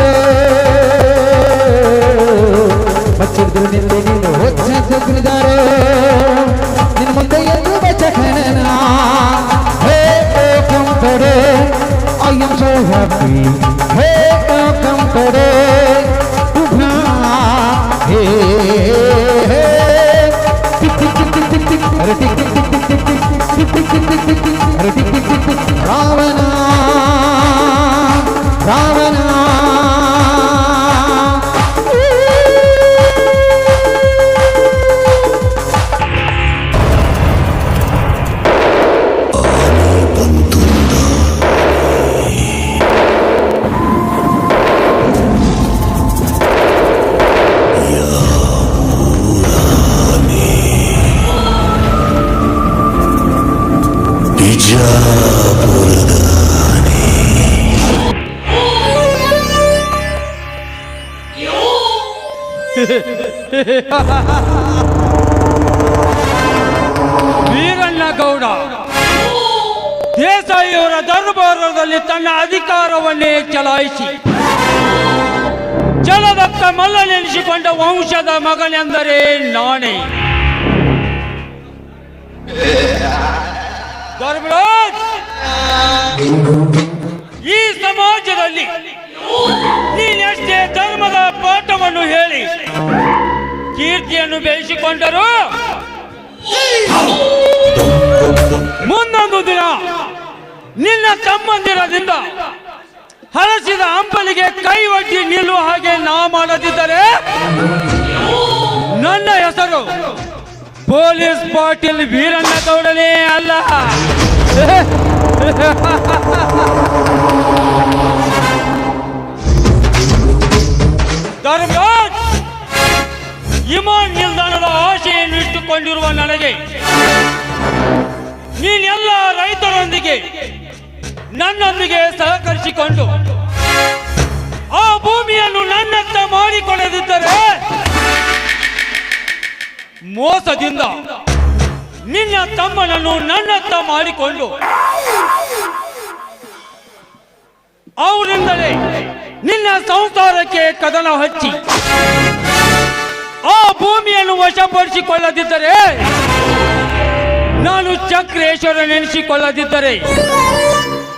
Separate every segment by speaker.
Speaker 1: ಕುಣಿದಾರೆ ಹಚ್ಚಿಡ್ದು ನಿಂತೆ ನೀನು ಹೊಚ್ಚಂದ ಕುಣಿದಾರೆ ನಿನ್ನ ಮುಂದೆ ಎಂದು ಬಚಕನನ ಹೇ ಕಮ್ ಕಡೆ I am so happy. Hey, come today. Hey, hey. Tick, tick, tick, tick, tick, tick. अरे tick, tick, tick, tick, tick, tick. Tick, tick,
Speaker 2: Veeranna Gowda ದೇಸಾಯಿಯವರ ದರ್ಬಾರದಲ್ಲಿ ತನ್ನ ಅಧಿಕಾರವನ್ನೇ ಚಲಾಯಿಸಿ ಜಲದತ್ತ ಮಲ್ಲನೆನಿಸಿಕೊಂಡ ವಂಶದ ಮಗನೆಂದರೆ ನಾನೇ. ಧರ್ಮರಾಜ್! ಈ ಸಮಾಜದಲ್ಲಿ ನೀನೆಷ್ಟೇ ಧರ್ಮದ ಪಾಠವನ್ನು ಹೇಳಿ, ಕೀರ್ತಿಯನ್ನು ಬೆಳೆಸಿಕೊಂಡರು. ಮುಂದೊಂದು ದಿನ ನಿನ್ನ ತಮ್ಮಂದಿರದಿಂದ ಹರಸಿದ ಅಂಬಲಿಗೆ ಕೈ ಒಡ್ಡಿ ನಿಲ್ಲುವ ಹಾಗೆ ನಾ ಮಾಡದಿದ್ದರೆ ನನ್ನ ಹೆಸರು ಪೊಲೀಸ್ ಪಾಟೀಲ್ ಅಲ್ಲ ಧರ್ಮರಾಜ್ ವಿಮಾನ ನಿಲ್ದಾಣದ ಆಶೆಯನ್ನು ಇಟ್ಟುಕೊಂಡಿರುವ ನನಗೆ, ನೀನೆಲ್ಲ ರೈತರೊಂದಿಗೆ, ನನ್ನೊಂದಿಗೆ ಸಹಕರಿಸಿಕೊಂಡು, ಆ ಭೂಮಿಯನ್ನು ನನ್ನತ್ತ ಮಾಡಿಕೊಳ್ಳದಿದ್ದರೆ ಮೋಸದಿಂದ ನಿನ್ನ ತಮ್ಮನನ್ನು ನನ್ನತ್ತ ಮಾಡಿಕೊಂಡು ಅವರಿಂದಲೇ ನಿನ್ನ ಸಂಸಾರಕ್ಕೆ ಕದನ ಹಚ್ಚಿ ಆ ಭೂಮಿಯನ್ನು ವಶಪಡಿಸಿಕೊಳ್ಳದಿದ್ದರೆ ನಾನು ಚಕ್ರೇಶ್ವರ ನೆನೆಸಿಕೊಳ್ಳದಿದ್ದರೆ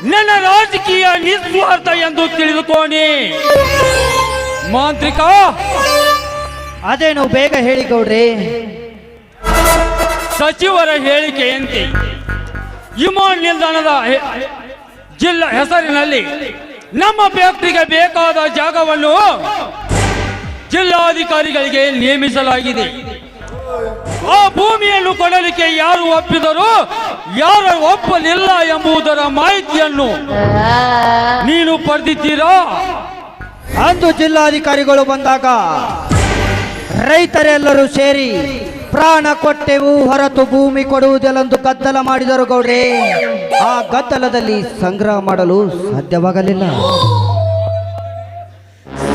Speaker 2: ನನ್ನ ರಾಜಕೀಯ ನಿಸ್ವಾರ್ಥ ಎಂದು ತಿಳಿದುಕೋಣಿ ಮಾಂತ್ರಿಕ
Speaker 3: ಅದೇನು ಬೇಗ ಹೇಳಿ ಗೌಡ್ರಿ.
Speaker 2: ಸಚಿವರ ಹೇಳಿಕೆಯಂತೆ ವಿಮಾನ ನಿಲ್ದಾಣದ ಜಿಲ್ಲಾ ಹೆಸರಿನಲ್ಲಿ ನಮ್ಮ ಫ್ಯಾಕ್ಟರಿಗೆ ಬೇಕಾದ ಜಾಗವನ್ನು ಜಿಲ್ಲಾಧಿಕಾರಿಗಳಿಗೆ ನೇಮಿಸಲಾಗಿದೆ. ಆ ಭೂಮಿಯನ್ನು ಕೊಡಲಿಕ್ಕೆ ಯಾರು ಒಪ್ಪಿದರು ಯಾರು ಒಪ್ಪಲಿಲ್ಲ ಎಂಬುದರ ಮಾಹಿತಿಯನ್ನು ನೀನು ಪಡೆದಿದ್ದೀರಾ?
Speaker 3: ಅಂದು ಜಿಲ್ಲಾಧಿಕಾರಿಗಳು ಬಂದಾಗ ರೈತರೆಲ್ಲರೂ ಸೇರಿ ಪ್ರಾಣ ಕೊಟ್ಟೆವು, ಹೊರತು ಭೂಮಿ ಕೊಡುವುದಿಲ್ಲಂದು ಗದ್ದಲ ಮಾಡಿದರು ಗೌಡ್ರೆ. ಆ ಗದ್ದಲದಲ್ಲಿ ಸಂಗ್ರಹ ಮಾಡಲು ಸಾಧ್ಯವಾಗಲಿಲ್ಲ.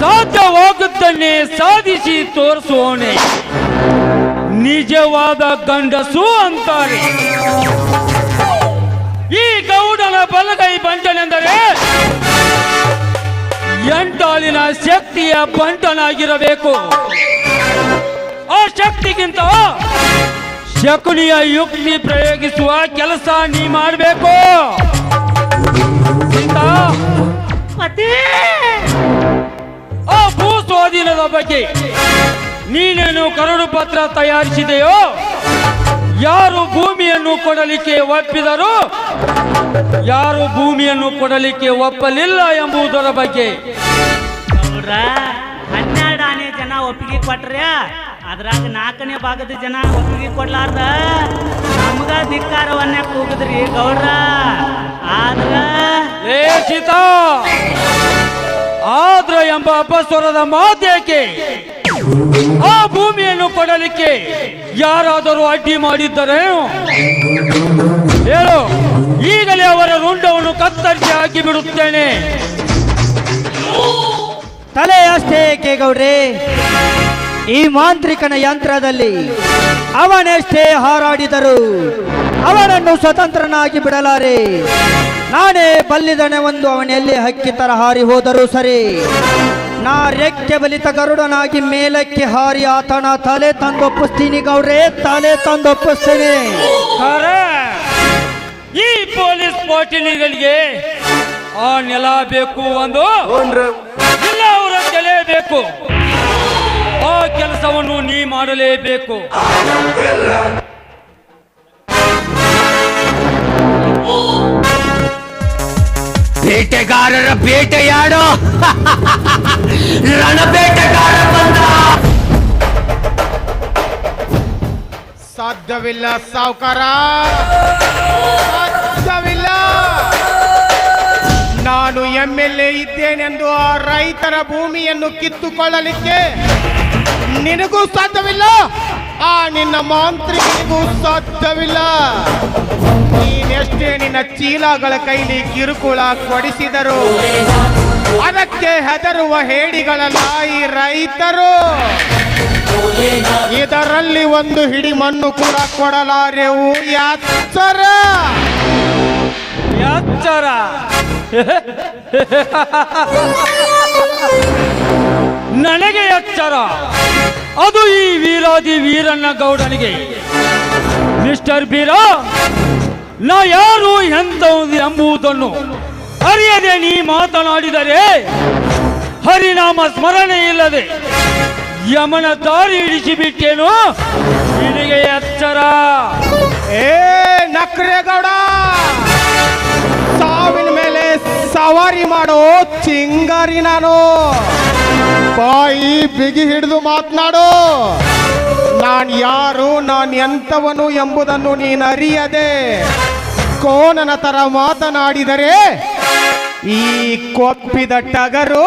Speaker 2: ಸಾಧ್ಯವಾಗುತ್ತನ್ನೇ ಸಾಧಿಸಿ ತೋರಿಸೋಣೆ. ನಿಜವಾದ ಗಂಡಸು ಅಂತಾರೆ. ಈ ಗೌಡನ ಬಲಗೈ ಬಂಟನೆಂದರೆ ಎಂಟಾಳಿನ ಶಕ್ತಿಯ ಬಂಟನಾಗಿರಬೇಕು. ಆ ಶಕ್ತಿಗಿಂತ ಶಕುನಿಯ ಯುಕ್ತಿ ಪ್ರಯೋಗಿಸುವ ಕೆಲಸ ನೀ ಮಾಡಬೇಕು. ಆ ಭೂ ಸ್ವಾಧೀನದ ಬಗ್ಗೆ ನೀನೇನು ಕರಡು ಪತ್ರ ತಯಾರಿಸಿದೆಯೋ? ಯಾರು ಭೂಮಿಯನ್ನು ಕೊಡಲಿಕ್ಕೆ ಒಪ್ಪಿದರು ಯಾರು ಭೂಮಿಯನ್ನು ಕೊಡಲಿಕ್ಕೆ ಒಪ್ಪಲಿಲ್ಲ ಎಂಬುದರ ಬಗ್ಗೆ?
Speaker 4: ಹನ್ನೆರಡನೇ ಜನ ಒಪ್ಪಿಗೆ ಕೊಟ್ರೆ ಅದ್ರಾಗ ನಾಲ್ಕನೇ ಭಾಗದ ಜನ ಒಪ್ಪಿಗೆ ಕೊಡ್ಲಾರ್ದ. ನಮ್ಗ ಧಿಕ್ಕಾರವನ್ನೇ ಕೂಗಿದ್ರಿ ಗೌಡ್ರ. ಆದ್ರ
Speaker 2: ಲೇಖಿತ ಸೀತಾ! ಆದ್ರ ಎಂಬ ಅಪಸ್ವರದ ಮಾತೇಕೆ? ಆ ಭೂಮಿಯನ್ನು ಕೊಡಲಿಕ್ಕೆ ಯಾರಾದರೂ ಅಡ್ಡಿ ಮಾಡಿದ್ದರೆ? ಹೇಳು ಈಗಲೇ ಅವರ ರುಂಡವನ್ನು ಕತ್ತರಿಸಿ ಹಾಕಿ ಬಿಡುತ್ತೇನೆ
Speaker 3: ತಲೆ ಅಷ್ಟೇ ಏಕೆ ಗೌಡ್ರೆ? ಈ ಮಾಂತ್ರಿಕನ ಯಂತ್ರದಲ್ಲಿ ಅವನೆಷ್ಟೇ ಹಾರಾಡಿದರು ಅವನನ್ನು ಸ್ವತಂತ್ರನಾಗಿ ಬಿಡಲಾರೆ. ನಾನೇ ಬಲ್ಲಿದನೆ ಒಂದು ಅವನೆಲ್ಲಿ ಹಕ್ಕಿ ತರ ಹಾರಿ ಹೋದರೂ ಸರಿ. ನಾ ರೆಕ್ಕೆ ಬಲಿತ ಗರುಡನಾಗಿ ಮೇಲಕ್ಕೆ ಹಾರಿ ಆತನ ತಲೆ ತಂದೊಪ್ಪಿಸ್ತೀನಿ ಗೌಡ್ರೇ ತಲೆ ತಂದೊಪ್ಪಿಸ್ತೀನಿ.
Speaker 2: ಈ ಪೊಲೀಸ್ ಪಾಟೀಲಿಗಳಿಗೆ ಆ ನೆಲ ಬೇಕು ಒಂದು. ಇಲ್ಲ ಅವರ ತಲೆ ಬೇಕು. ಕೆಲಸವನ್ನು ನೀ ಮಾಡಲೇಬೇಕು.
Speaker 1: ಬೇಟೆಗಾರರ ಬೇಟೆಯಾಡೋ ರಣಬೇಟೆಗಾರ ಬಂದ?
Speaker 5: ಸಾಧ್ಯವಿಲ್ಲ ಸಾವುಕಾರ. ಸಾಧ್ಯವಿಲ್ಲ. ನಾನು ಎಂ ಎಲ್ ಎ ಇದ್ದೇನೆಂದು ಆ ರೈತರ ಭೂಮಿಯನ್ನು ಕಿತ್ತುಕೊಳ್ಳಲಿಕ್ಕೆ ನಿನಗೂ ಸಾಧ್ಯವಿಲ್ಲ. ಆ ನಿನ್ನ ಮಾಂತ್ರಿಕನಿಗೂ ಸಾಧ್ಯವಿಲ್ಲ. ನೀನೆಷ್ಟೇ ನಿನ್ನ ಚೀಲಗಳ ಕೈಲಿ ಕಿರುಕುಳ ಕೊಡಿಸಿದರು ಅದಕ್ಕೆ ಹೆದರುವ ಹೇಡಿಗಳ ನಾಯಿ ರೈತರು. ಇದರಲ್ಲಿ ಒಂದು ಹಿಡಿ ಮಣ್ಣು ಕೂಡ ಕೊಡಲಾರೆವು ಯಾಚರ
Speaker 2: ಎಚ್ಚರ ನನಗೆ ಎಚ್ಚರ ಅದು ಈ ವೀರಾದಿ ವೀರಣ್ಣ ಗೌಡನಿಗೆ. ಮಿಸ್ಟರ್ ಬೀರ ನಾ ಯಾರು ಎಂತವುದು ಎಂಬುದನ್ನು ಅರಿಯದೆ ನೀ ಮಾತನಾಡಿದರೆ ಹರಿನಾಮ ಸ್ಮರಣೆ ಇಲ್ಲದೆ ಯಮನ ದಾರಿ ಇಳಿಸಿಬಿಟ್ಟೇನು? ನಿನಗೆ ಎಚ್ಚರ.
Speaker 5: ಏ ನಕ್ರೇಗೌಡ ಸವಾರಿ ಮಾಡೋ ಚಿಂಗಾರಿ ನಾನು. ಬಾಯಿ ಬಿಗಿ ಹಿಡಿದು ಮಾತನಾಡು. ನಾನು ಯಾರು ನಾನು ಎಂತವನು ಎಂಬುದನ್ನು ನೀನು ಅರಿಯದೆ. ಕೋನನ ತರ ಮಾತನಾಡಿದರೆ ಈ ಕೊಪ್ಪಿದ ಟಗರು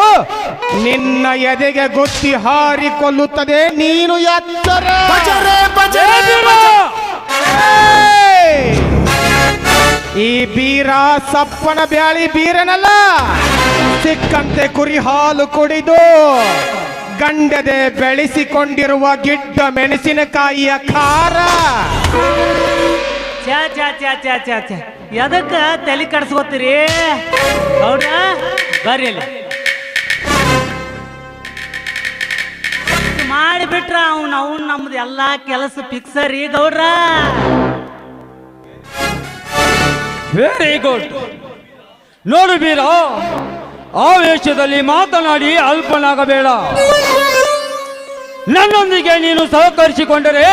Speaker 5: ನಿನ್ನ ಎದೆಗೆ ಗೊತ್ತಿ ಹಾರಿಕೊಳ್ಳುತ್ತದೆ ನೀನು! ಏಯ್! ಈ ಬೀರ ಸಪ್ಪನ ಬ್ಯಾಳಿ ಬೀರನಲ್ಲ. ಸಿಕ್ಕಂತೆ ಕುರಿ ಹಾಲು ಕುಡಿದು ಗಂಡದೆ ಬೆಳೆಸಿಕೊಂಡಿರುವ ಗಿಡ್ಡ ಮೆಣಸಿನಕಾಯಿಯ ಖಾರ.
Speaker 4: ಚಾ ಛಾ ಎದಕ್ಕ ತಲೆ ಕಡಿಸ್ಕೊತೀರಿ? ಹೌದಾ? ಬರ್ರಿ ಮಾಡಿಬಿಟ್ರ ಅವ್ನು ಅವ್ನು ನಮ್ದು ಎಲ್ಲ ಕೆಲಸ ಫಿಕ್ಸರಿ ಗೌಡ್ರ.
Speaker 2: ವೆರಿ ಗುಡ್ ನೋಡು ಬೀರ, ಆವೇಶದಲ್ಲಿ ಮಾತನಾಡಿ ಅಲ್ಪನಾಗಬೇಡ. ನನ್ನೊಂದಿಗೆ ನೀನು ಸಹಕರಿಸಿಕೊಂಡರೆ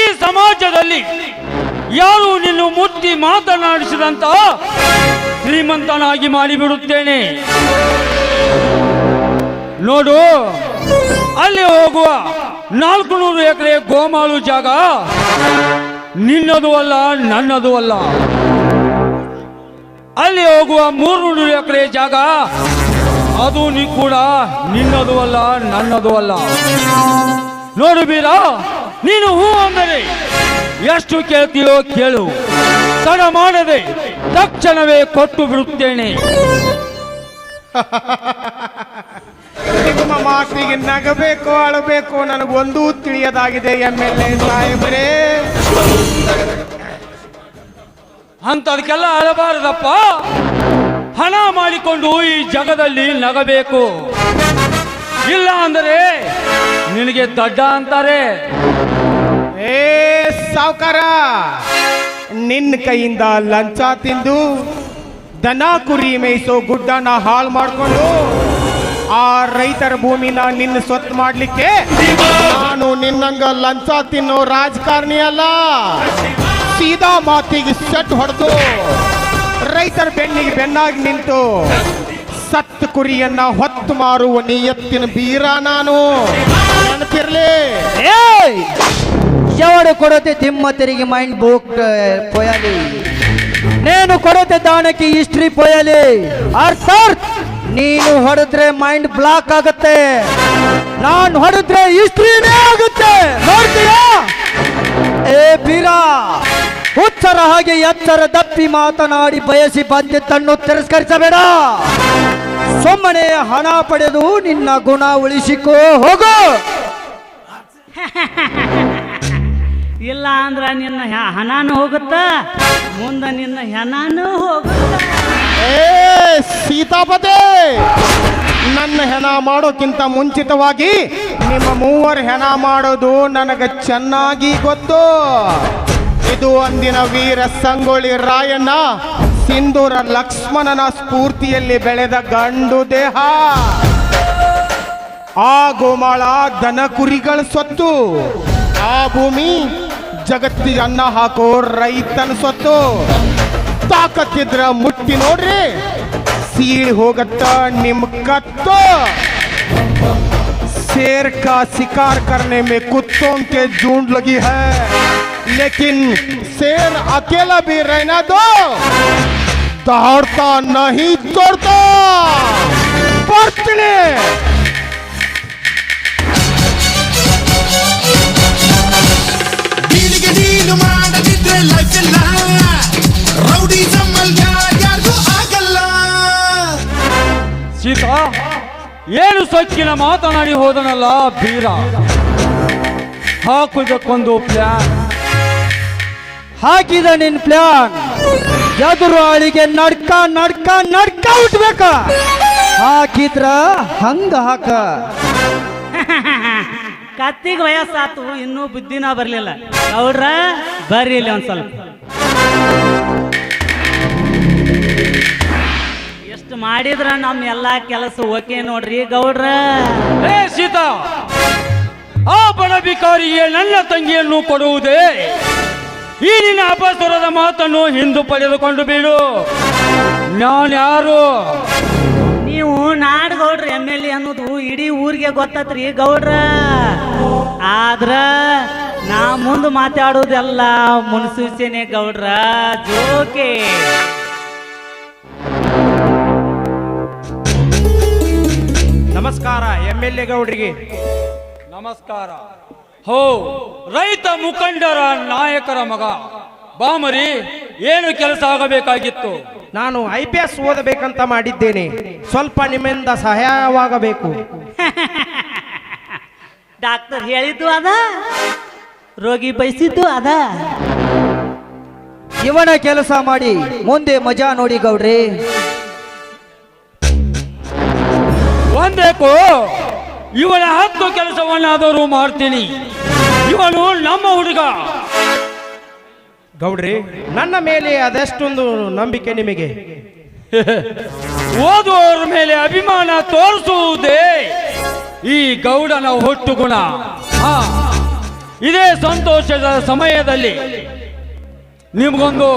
Speaker 2: ಈ ಸಮಾಜದಲ್ಲಿ ಯಾರು ನಿನ್ನ ಮುಟ್ಟಿ ಮಾತನಾಡಿಸಿದಂತ ಶ್ರೀಮಂತನಾಗಿ ಮಾಡಿಬಿಡುತ್ತೇನೆ. ನೋಡು, ಅಲ್ಲಿ ಹೋಗುವ ನಾಲ್ಕು ನೂರು ಎಕರೆ ಗೋಮಾಳು ಜಾಗ ನಿನ್ನದು ಅಲ್ಲ, ನನ್ನದು ಅಲ್ಲ. ಅಲ್ಲಿ ಹೋಗುವ ಮೂರು ಎಕರೆ ಜಾಗ, ಅದು ನೀ ಕೂಡ ನಿನ್ನದು ಅಲ್ಲ, ನನ್ನದು ಅಲ್ಲ. ನೋಡು ಬೀರ, ನೀನು ಹೂ ಅಂದರೆ ಎಷ್ಟು ಕೇಳ್ತೀಯೋ ಕೇಳು. ತಡ ಮಾಡದೆ ತಕ್ಷಣವೇ ಕೊಟ್ಟು ಬಿಡುತ್ತೇನೆ.
Speaker 5: ಮಾತಿಗೆ ನಗಬೇಕು ಅಳಬೇಕು ನನಗೊಂದೂ ತಿಳಿಯದಾಗಿದೆ ಎಂ ಎಲ್ ಎ ಸಾಹೇಬ್ರೇ.
Speaker 2: ಅಂಥದಕ್ಕೆಲ್ಲ ಅಳಬಾರದಪ್ಪ. ಹಣ ಮಾಡಿಕೊಂಡು ಈ ಜಗದಲ್ಲಿ ನಗಬೇಕು. ಇಲ್ಲ ಅಂದರೆ ನಿನಗೆ ದಡ್ಡ ಅಂತಾರೆ.
Speaker 5: ಏ ಸಾವುಕಾರ ನಿನ್ನ ಕೈಯಿಂದ ಲಂಚ ತಿಂದು ದನ ಕುರಿ ಮೇಯಿಸೋ ಗುಡ್ಡನ ಹಾಳು ಮಾಡಿಕೊಂಡು ಆ ರೈತರ ಭೂಮಿನ ನಿನ್ನ ಸ್ವತ್ತು ಮಾಡ್ಲಿಕ್ಕೆ ನಾನು ನಿನ್ನಂಗ ಲಂಚ ತಿನ್ನೋ ರಾಜಕಾರಣಿ ಅಲ್ಲ ಸೀದಾ ಮಾತಿಗೆ ಸೆಟ್ ಹೊಡೆದು ರೈತರ ಬೆನ್ನಿಗೆ ಬೆನ್ನಾಗಿ ನಿಂತು ಸತ್ತು ಕುರಿಯನ್ನ ಹೊತ್ತು ಮಾರುವ ನಿಯತ್ತಿನ ಬೀರ ನಾನು ನೆನಪಿರ್ಲಿ
Speaker 3: ಏಯ್ ఎవడు కొడితే దిమ్మ తిరిగి మైండ్ బుక్ పోయాలి నేను కొడితే దానికి ಹಿಸ್ಟ್ರಿ పోయాలి ಅರ್ಥಾತ್ ನೀನು ಹೊಡೆದ್ರೆ ಮೈಂಡ್ ಬ್ಲಾಕ್ ಆಗುತ್ತೆ. ನಾನು ಹೊಡೆದ್ರೆ ಇಸ್ತ್ರೀನೇ ಆಗುತ್ತೆ. ನೋಡ್ತೀರಾ? ಏ ಬೀರಾ ಹುಚ್ಚರ ಹಾಗೆ ಎಚ್ಚರ ದಪ್ಪಿ ಮಾತನಾಡಿ ಬಯಸಿ ಬಂದಿದ್ದನ್ನು ತಿರಸ್ಕರಿಸಬೇಡ. ಸುಮ್ಮನೆ ಹಣ ಪಡೆದು ನಿನ್ನ ಗುಣ ಉಳಿಸಿಕೋ, ಹೋಗು.
Speaker 4: ಇಲ್ಲ ಅಂದ್ರ ನಿನ್ನ ಹಣಾನು ಹೋಗುತ್ತ, ಮುಂದ ನಿನ್ನ ಹೆಣಾನು ಹೋಗುತ್ತ.
Speaker 5: ಏ, ಸೀತಾಪತಿ! ನನ್ನ ಹೆಣ ಮಾಡೋಕ್ಕಿಂತ ಮುಂಚಿತವಾಗಿ ನಿಮ್ಮ ಮೂವರು ಹೆಣ ಮಾಡೋದು ನನಗೆ ಚೆನ್ನಾಗಿ ಗೊತ್ತು. ಇದು ಅಂದಿನ ವೀರ ಸಂಗೊಳ್ಳಿ ರಾಯಣ್ಣ, ಸಿಂಧೂರ ಲಕ್ಷ್ಮಣನ ಸ್ಫೂರ್ತಿಯಲ್ಲಿ ಬೆಳೆದ ಗಂಡು ದೇಹ. ಆ ಗೋಮಾಳ ದನ ಕುರಿಗಳ ಸ್ವತ್ತು ಆ ಭೂಮಿ ಜಗತ್ತಿಗೆ ಅನ್ನ ಹಾಕೋ ರೈತನ ಸ್ವತ್ತು ತಾಕತ್ತಿದ್ರ ಮುಟ್ಟಿ ನೋಡ್ರಿ ಸೀಳಿ ಹೋಗತ್ತ ನಿಮ್ ಕತ್ತು शेर का शिकार करने में कुत्तों के झुंड लगी है लेकिन शेर अकेला भी रहना दो दौड़ता नहीं तोड़ता ಬರ್ತೀನಿ
Speaker 2: ಏನು ಸೊಚ್ಚಿನ ಮಾತನಾಡಿ ಹೋದನಲ್ಲ ಬೀರ? ಹಾಕುವುದಕ್ಕೊಂದು ಪ್ಲಾನ್
Speaker 3: ಹಾಕಿದ ನಿನ್ ಪ್ಲಾನ್ ಎದುರಾಳಿಗೆ ನಡ್ಕ ನಡ್ಕ ನಡ್ಕ ಉಟ್ಬೇಕ. ಹಾಕಿದ್ರ ಹಂಗ ಹಾಕ.
Speaker 4: ಕತ್ತಿಗೆ ವಯಸ್ಸಾತು, ಇನ್ನೂ ಬುದ್ಧಿನ ಬರ್ಲಿಲ್ಲ. ಅವ್ರ ಬರ್ರಿ ಇಲ್ಲಿ ಒಂದ್ ಸ್ವಲ್ಪ. ಎಷ್ಟು ಮಾಡಿದ್ರ ನಮ್ಮ ಎಲ್ಲಾ ಕೆಲಸ ಓಕೆ ನೋಡ್ರಿ ಗೌಡ್ರ.
Speaker 2: ಏ ಸೀತಾ ಆ ಬಡ ಬಿಕಾರಿಗೆ ನನ್ನ ತಂಗಿಯನ್ನು ಕೊಡುವುದೇ? ಈ ನಿನ್ನ ಅಪಸ್ವರದ ಮಾತನ್ನು ಹಿಂದು ಪಡೆದುಕೊಂಡು ಬಿಡು. ನಾನ್ಯಾರು
Speaker 4: ನೀವು ನಾಡ್ ಗೌಡ್ರ ಎಂ ಎಲ್ ಎ ಅನ್ನೋದು ಇಡೀ ಊರಿಗೆ ಗೊತ್ತತ್ರಿ ಗೌಡ್ರ. ಆದ್ರ ನಾ ಮುಂದೆ ಮಾತಾಡೋದೆಲ್ಲ ಮುನ್ಸೂಚನೆ ಗೌಡ್ರ ಜೋಕೆ.
Speaker 5: ನಮಸ್ಕಾರ ಎಂ ಎಲ್ ಎ ಗೌಡ್ರಿಗೆ.
Speaker 2: ನಮಸ್ಕಾರ. ಹೋ ರೈತ ಮುಖಂಡರ ನಾಯಕರ ಮಗ. ಬಾಮರಿ ಏನು ಕೆಲಸ ಆಗಬೇಕಾಗಿತ್ತು?
Speaker 5: ನಾನು ಐ ಪಿ ಎಸ್ ಓದಬೇಕಂತ ಮಾಡಿದ್ದೇನೆ. ಸ್ವಲ್ಪ ನಿಮ್ಮಿಂದ ಸಹಾಯವಾಗಬೇಕು.
Speaker 4: ಡಾಕ್ಟರ್ ಹೇಳಿದ್ದು ಅದ ರೋಗಿ ಬಯಸಿದ್ದು ಅದ.
Speaker 3: ಇವನ ಕೆಲಸ ಮಾಡಿ ಮುಂದೆ ಮಜಾ ನೋಡಿ ಗೌಡ್ರಿ.
Speaker 2: ಒಂದೇಕೋ ಇವನ ಹತ್ತು ಕೆಲಸವನ್ನಾದರೂ ಮಾಡ್ತೀನಿ. ಇವನು ನಮ್ಮ ಹುಡುಗ.
Speaker 5: ಗೌಡ್ರಿ ನನ್ನ ಮೇಲೆ ಅದೆಷ್ಟೊಂದು ನಂಬಿಕೆ ನಿಮಗೆ.
Speaker 2: ಓದುವವರ ಮೇಲೆ ಅಭಿಮಾನ ತೋರಿಸುವುದೇ ಈ ಗೌಡನ ಹೊಟ್ಟು ಗುಣ ಹಾ ಇದೇ ಸಂತೋಷದ ಸಮಯದಲ್ಲಿ ನಿಮಗೊಂದು